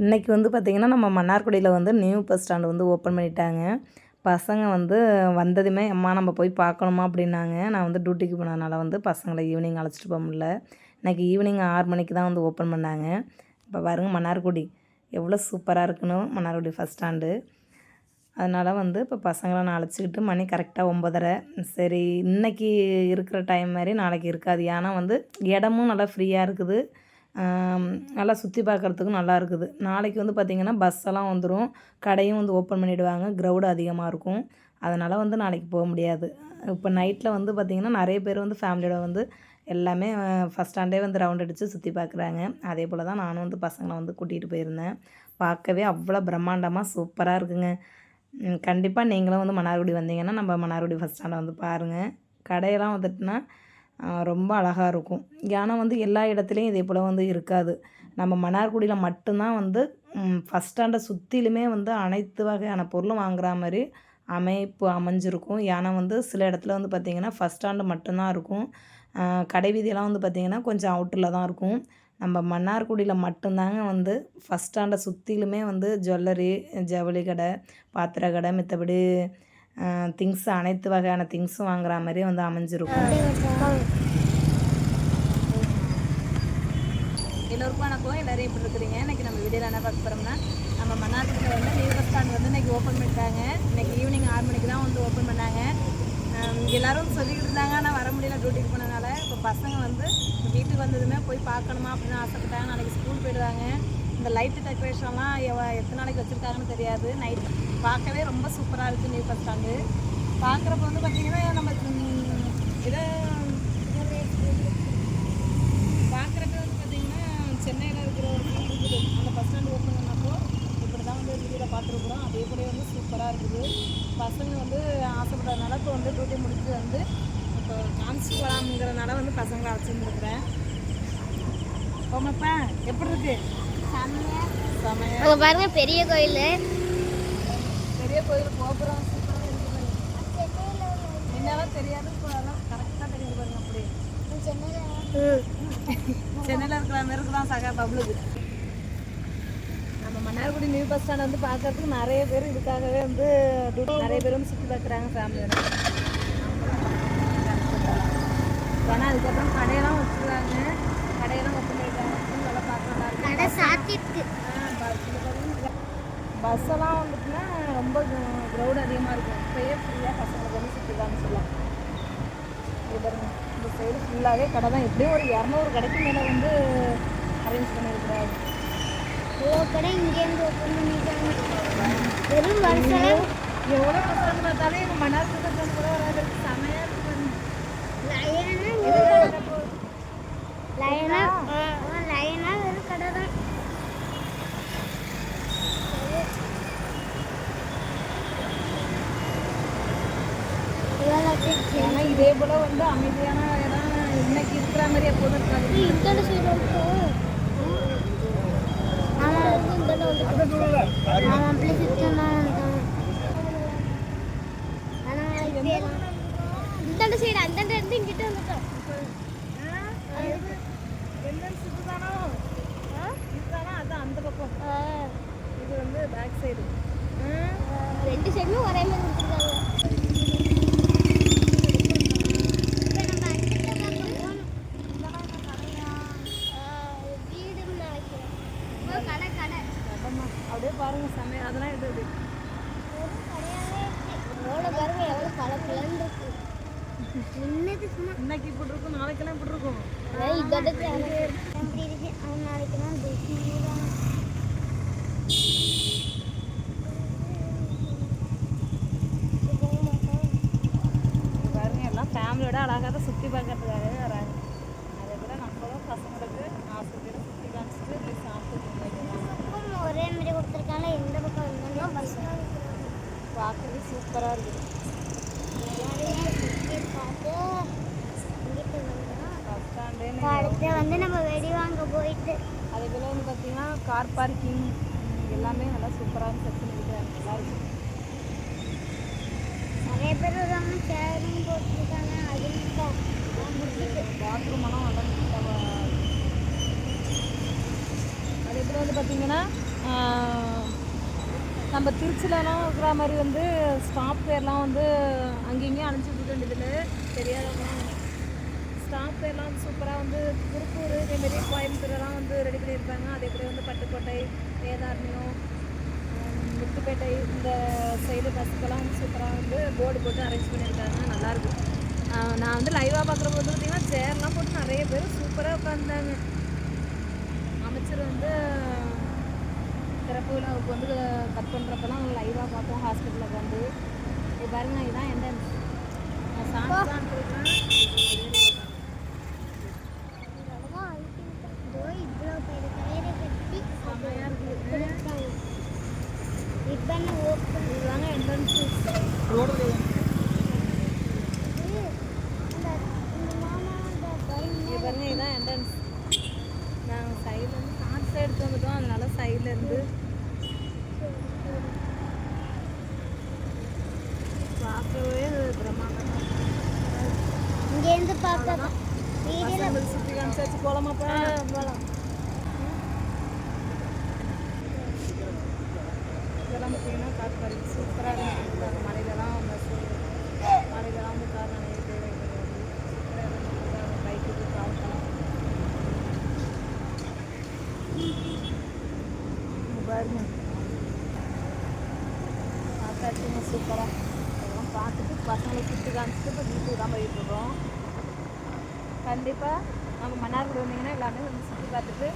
இன்றைக்கி வந்து பார்த்திங்கன்னா நம்ம மன்னார்குடியில் வந்து நியூ பஸ் ஸ்டாண்டு வந்து ஓப்பன் பண்ணிட்டாங்க. பசங்க வந்து வந்ததுமே அம்மா நம்ம போய் பார்க்கணுமா? அப்படின்னாங்க. நான் வந்து டியூட்டிக்கு போனதுனால வந்து பசங்களை ஈவினிங் அழைச்சிட்டு போக முடியல. இன்றைக்கி ஈவினிங் ஆறு மணிக்கு தான் வந்து ஓப்பன் பண்ணாங்க. இப்போ பாருங்கள் மன்னார்குடி. எவ்வளோ சூப்பராக இருக்குன்னு மன்னார்குடி ஃபஸ்ட் ஸ்டாண்டு அதனால் வந்து இப்போ பசங்களை நான் அழைச்சிக்கிட்டு மணி கரெக்டாக ஒம்பதரை சரி இன்னைக்கு இருக்கிற டைம் மாதிரி நாளைக்கு இருக்காது. ஏன்னா வந்து இடமும் நல்லா ஃப்ரீயாக இருக்குது. நல்லா சுற்றி பார்க்குறதுக்கும் நல்லா இருக்குது. நாளைக்கு வந்து பார்த்திங்கன்னா பஸ் எல்லாம் வந்துடும் கடையும் வந்து ஓப்பன் பண்ணிவிடுவாங்க க்ரௌடு அதிகமாக இருக்கும். அதனால் வந்து நாளைக்கு போக முடியாது. இப்போ நைட்டில் வந்து பார்த்திங்கன்னா நிறைய பேர் வந்து ஃபேமிலியோட வந்து எல்லாமே ஃபஸ்ட் ஸ்டாண்டே வந்து ரவுண்ட் அடித்து சுற்றி பார்க்குறாங்க. அதே போல் தான் நானும் வந்து பசங்களை வந்து கூட்டிகிட்டு போயிருந்தேன். பார்க்கவே அவ்வளோ பிரம்மாண்டமாக சூப்பராக இருக்குங்க. கண்டிப்பாக நீங்களும் வந்து மன்னார்குடி வந்தீங்கன்னா நம்ம மன்னார்குடி ஃபஸ்ட் ஸ்டாண்டை வந்து பாருங்கள் கடையெல்லாம் வந்துட்டுனா ரொம்ப அழகாக இருக்கும். ஏன்னா வந்து எல்லா இடத்துலையும் இதே போல் வந்து இருக்காது. நம்ம மன்னார்குடியில் மட்டும்தான் வந்து ஃபஸ்ட் ஸ்டாண்டை சுற்றிலுமே வந்து அனைத்து வகையான பொருளும் வாங்குற மாதிரி அமைப்பு அமைஞ்சிருக்கும். ஏன்னா வந்து சில இடத்துல வந்து பார்த்திங்கன்னா ஃபஸ்ட் ஸ்டாண்டு மட்டும்தான் இருக்கும். கடைவீதியெல்லாம் கடை வீதியெல்லாம் வந்து பார்த்திங்கன்னா கொஞ்சம் அவுட்டரில் தான் இருக்கும். நம்ம மன்னார்குடியில் மட்டும்தாங்க வந்து ஃபஸ்ட் ஸ்டாண்டை சுற்றிலுமே வந்து ஜுவல்லரி ஜவுளி கடை பாத்திர கடை மித்தபடி திங்ஸ் அனைத்து வகையான திங்ஸும் வாங்குற மாதிரி வந்து அமைஞ்சிருக்கும். எல்லோருக்கும் வணக்கம். எல்லோரும் எப்படி இருக்கிறீங்க? இன்னைக்கு நம்ம வீடியோவில் என்ன பார்க்க போகிறோம்னா நம்ம மன்னார்குடியில் வந்து நியூ பஸ் ஸ்டாண்ட் வந்து இன்றைக்கி ஓப்பன் பண்ணிட்டாங்க. இன்றைக்கி ஈவினிங் ஆறு மணிக்கு தான் வந்து ஓப்பன் பண்ணாங்க. எல்லோரும் சொல்லிக்கிட்டு இருந்தாங்க. ஆனால் வர முடியல டியூட்டிக்கு போனதுனால. இப்போ பசங்க வந்து வீட்டுக்கு வந்ததுமே போய் பார்க்கணுமா அப்படின்னு ஆசைப்பட்டாங்க. நாளைக்கு ஸ்கூல் போயிடுவாங்க. இந்த லைட்டு டெக்கரேஷன்லாம் எவ எத்தனை நாளைக்கு வச்சுருக்காங்கன்னு தெரியாது. நைட் பார்க்கவே ரொம்ப சூப்பராக இருக்குது நியூ பஸ் ஸ்டாண்டு பார்க்குறப்ப வந்து பார்த்திங்கன்னா நம்ம இதை பார்க்குறப்ப வந்து பார்த்திங்கன்னா சென்னையில் இருக்கிற ஒரு ஃபீல் இருக்குது. அந்த பஸ் ஸ்டாண்ட் ஓப்பன் பண்ணப்போ இப்படி தான் வந்து வீடியோவில் பார்த்துருக்குறோம். அதே கூட வந்து சூப்பராக இருக்குது. பசங்க வந்து ஆசைப்படுறதுனால இப்போ வந்து டியூட்டி முடிச்சு வந்து இப்போ காமிச்சிட்டு போகலாம்ங்கிறதுனால வந்து பசங்களை அழைச்சிருந்துருக்குறேன் போமப்பா எப்படி இருக்குது அங்க பாருங்க பெரிய கோயில். பெரிய கோயில் கோபுரம் என்னெல்லாம் தெரியாது கரெக்டாக தெரியுது பாருங்க அப்படியே. சென்னையில் இருக்கிற மாதிரி இருக்குதான் சகா பப்ளுக்கு நம்ம மன்னார்குடி நியூ பஸ் ஸ்டாண்ட் வந்து பார்க்கறதுக்கு நிறைய பேர் இதுக்காகவே வந்து நிறைய பேர் வந்து சுற்றி பார்க்குறாங்க ஃபேமிலியோட ஏன்னா அதுக்கப்புறம் கடையெல்லாம் வச்சுருக்காங்க. கடையெல்லாம் ஓப்பன் பண்ணிட்டாங்க நல்லா பார்க்க நல்லா இருக்கு கடை சாத்திட்டு பஸ் எல்லாம் வந்துட்டுனா ரொம்ப க்ரௌட் அதிகமாக இருக்கும். இப்போயே ஃப்ரீயாக பசங்களுக்கு வந்து சுற்றி காமிச்சிடலாம் இது பாருங்க. இந்த சைடு ஃபுல்லாகவே கடை தான். எப்படியும் ஒரு இரநூறு கடைக்கு மேலே வந்து அரேஞ்ச் பண்ணியிருக்கிறாரு. இவ்வளோ கடை இங்கேருந்து ஓப்பன் பண்ணிட்டாங்க. வெறும் வருஷம் எவ்வளோ பசங்க பார்த்தாலும் எங்கள் மன்னார் பசங்க கூட வராது. செமையாக இருக்கு. லயனா லயனா லயனா வெறும் கடை தான் ஏன்னா இதே போல் வந்து அமைதியான இடம் இன்னைக்கு இருக்கிற மாதிரி எப்போதும் இருக்காது. இந்த சைடு இந்த சைடு அந்த இருந்து இங்கிட்ட வந்துட்டோம். இதுதானோ இதுதானா அதான் அந்த பக்கம். இது வந்து பேக் சைடு ரெண்டு சைடுமே ஒரே மாதிரி கொடுத்துருக்காங்க வீடுன்னு நினைக்கிறேன் ஓ, கடை கடை அதாம்மா அப்படியே பாருங்க செமையா அதெல்லாம் எது இது ஒரு கடையாவே இருக்கு எவ்வளோ பாருங்க எவ்வளோ பல பிளன் இருக்கு. நின்னது சும்மா? இன்னைக்கு இப்படி இருக்கும் நாளைக்கெல்லாம் இப்படி இருக்கும். நாளைக்கு பாருங்க ஃபேமிலியோட அழகாக சுற்றி பார்க்கறதுக்காகவே வராங்க அதே போல் நம்மளும் பசங்களுக்கு ஆசைப்பட்டு சுற்றி காமிச்சிட்டு போய் சாப்பிட்டு பக்கம் ஒரே மாதிரி கொடுத்துருக்காங்க எந்த பக்கம் இருந்தாலும் பஸ் பார்க்கவே சூப்பராக இருக்குது சுற்றி பார்த்து இங்கிட்டு வந்தோம் பஸ் ஸ்டாண்டு அடுத்து வந்து நம்ம வெடி வாங்க போயிட்டு. அதே போல் வந்து பார்த்தீங்கன்னா கார் பார்க்கிங் எல்லாமே நல்லா சூப்பராக செட் பண்ணியிருக்காங்க நல்லா இருக்கு. நிறைய பேர் வராங்க சேரும் போட்டிருக்காங்க அதுவும் பாத்ரூம் எல்லாம் நல்லா அதே போல் வந்து பார்த்தீங்கன்னா நம்ம திருச்சிலலாம் இருக்கிற மாதிரி வந்து ஸ்டாப் பேர்லாம் வந்து அங்கேயும் அனுப்பிச்சி வேண்டியதில்லை. தெரியாதவங்க பேர்லாம் வந்து சூப்பராக வந்து திருப்பூர் இதேமாரி கோயம்புத்தூர்லாம் வந்து ரெடி பண்ணியிருப்பாங்க அதே போல் வந்து பட்டுக்கோட்டை வேதாரண்யம் முத்துப்பேட்டை இந்த சைடு பஸ்ஸுக்கெல்லாம் வந்து சூப்பராக வந்து போர்டு போட்டு அரேஞ்ச் பண்ணியிருக்காங்க. நல்லாயிருக்கும் நான் வந்து லைவாக பார்க்குற போது பார்த்தீங்கன்னா சேர்லாம் போட்டு நிறைய பேர் சூப்பராக உட்காந்தாங்க அமைச்சர் வந்து திறப்பு விழாவுக்கு வந்து கட் பண்ணுறப்பெல்லாம் லைவாக பார்த்தோம். ஹாஸ்பிட்டலில் வந்து இது பாருங்க இதுதான் என்ட்ரன்ஸ் சாங்ஸ் தான் இருக்கேன் அழகா அழுத்திட்டு இதோ இவ்வளோ பெரிய கயிறை கட்டி செம்மையாக இருக்குது ரிப்பனை ஓப்பன் இதுதாங்க என்ட்ரன்ஸ் இந்த பாருங்க இது பாருங்க இதுதான் என்ட்ரன்ஸ் நாங்கள் சைடில் இருந்து காற்று எடுத்து வந்துட்டோம் அதனால சைடில் இருந்து பார்க்கவே பிரம்மாண்டமாக இங்கேருந்து பார்க்க வீடியோவில் பசங்களுக்கு சுற்றி காமிச்சாச்சு போகலாமாப்பா போகலாம் பார்த்தீங்கன்னா கார் பார்க்கிங் சூப்பராக இருந்துச்சு. அந்த மலையிலலாம் அவங்க மலையிலலாம் வந்து கார் நிறைய பேர் சூப்பராக இருந்துச்சு. அந்த பைக்குக்கு காருக்கெல்லாம் பாருங்க. பார்த்தாச்சுங்க சூப்பராக அதெல்லாம் பார்த்துட்டு பசங்களை சுற்றி காமிச்சிட்டு இப்போ வீட்டுக்கு தான் போயிட்டு இருக்கோம். கண்டிப்பாக நம்ம மன்னார்குடி வந்தீங்கன்னா எல்லாமே வந்து சுற்றி பார்த்துட்டு